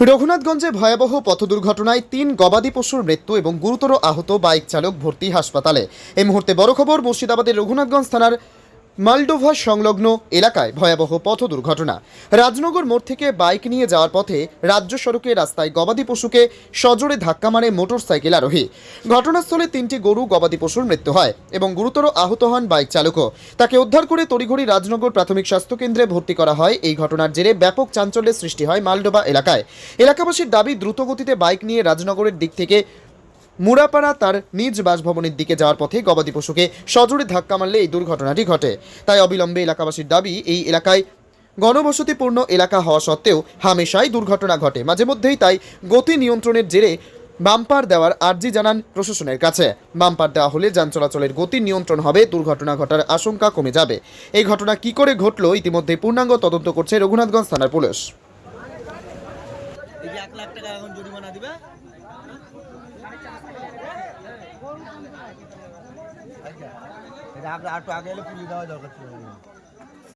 রঘুনাথগঞ্জে ভয়াবহ পথ দুর্ঘটনায় তিন গবাদি পশুর মৃত্যু এবং গুরুতর আহত বাইক চালক ভর্তি হাসপাতালে। এই মুহূর্তে বড় খবর মুর্শিদাবাদের রঘুনাথগঞ্জ থানার মালডোভা সংলগ্ন এলাকায় ভয়াবহ পথ দুর্ঘটনা। রাজনগর মোড় থেকে বাইক নিয়ে যাওয়ার পথে রাজ্য সড়কে রাস্তায় গবাদি পশুকে সজোরে ধাক্কা মারে মোটর সাইকেল আরোহী। ঘটনাস্থলে তিনটি গরু গবাদি পশুর মৃত্যু হয় এবং গুরুতর আহত হন বাইক চালকও। তাকে উদ্ধার করে তড়িঘড়ি রাজনগর প্রাথমিক স্বাস্থ্যকেন্দ্রে ভর্তি করা হয়। এই ঘটনার জেরে ব্যাপক চাঞ্চল্যের সৃষ্টি হয় মালডোবা এলাকায়। এলাকাবাসীর দাবি, দ্রুতগতিতে বাইক নিয়ে রাজনগরের দিক থেকে মুরাপাড়া তার নিজ বাসভবনের দিকে যাওয়ার পথে গবাদি পশুকে সজোরে ধাক্কা মারলে এই দুর্ঘটনাটি ঘটে। তাই অবিলম্বে এলাকাবাসীর দাবি, এই এলাকায় গণবসতিপূর্ণ এলাকা হওয়া সত্ত্বেও হামেশাই দুর্ঘটনা ঘটে। মাঝে মধ্যেই তাই গতি নিয়ন্ত্রণের জেরে বাম্পার দেওয়ার আর্জি জানান প্রশাসনের কাছে। বাম্পার দেওয়া হলে যান চলাচলের গতি নিয়ন্ত্রণ হবে, দুর্ঘটনা ঘটার আশঙ্কা কমে যাবে। এই ঘটনা কি করে ঘটলো ইতিমধ্যে পূর্ণাঙ্গ তদন্ত করছে রঘুনাথগঞ্জ থানার পুলিশ। দিবে এটা আপনি আগে এলে পুলিশ দেওয়া দরকার ছিল।